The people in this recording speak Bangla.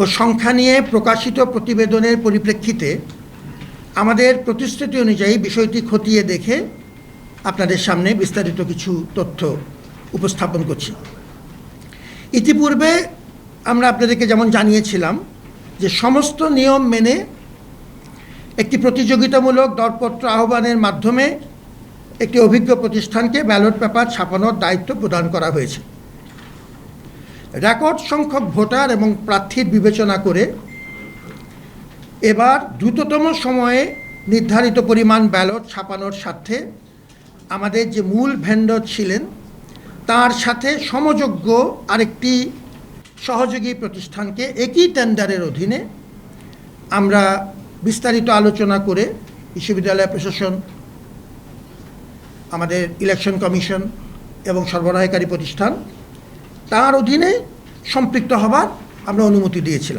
ও সংখ্যা নিয়ে প্রকাশিত প্রতিবেদনের পরিপ্রেক্ষিতে আমাদের প্রতিশ্রুতি অনুযায়ী বিষয়টি খতিয়ে দেখে আপনাদের সামনে বিস্তারিত কিছু তথ্য উপস্থাপন করছি। ইতিপূর্বে আমরা আপনাদেরকে যেমন জানিয়েছিলাম যে সমস্ত নিয়ম মেনে একটি প্রতিযোগিতামূলক দরপত্র আহ্বানের মাধ্যমে একটি অভিজ্ঞ প্রতিষ্ঠানকে ব্যালট পেপার ছাপানোর দায়িত্ব প্রদান করা হয়েছে। রেকর্ড সংখ্যক ভোটার এবং প্রার্থীর বিবেচনা করে এবার দ্রুততম সময়ে নির্ধারিত পরিমাণ ব্যালট ছাপানোর স্বার্থে আমাদের যে মূল ভেন্ডর ছিলেন, তার সাথে সমযোগ্য আরেকটি সহযোগী প্রতিষ্ঠানকে একই টেন্ডারের অধীনে আমরা বিস্তারিত আলোচনা করে বিশ্ববিদ্যালয় প্রশাসন, আমাদের ইলেকশন কমিশন এবং সরবরাহকারী প্রতিষ্ঠান তার অধীনে সম্পৃক্ত হবার আমরা অনুমতি দিয়েছিলাম।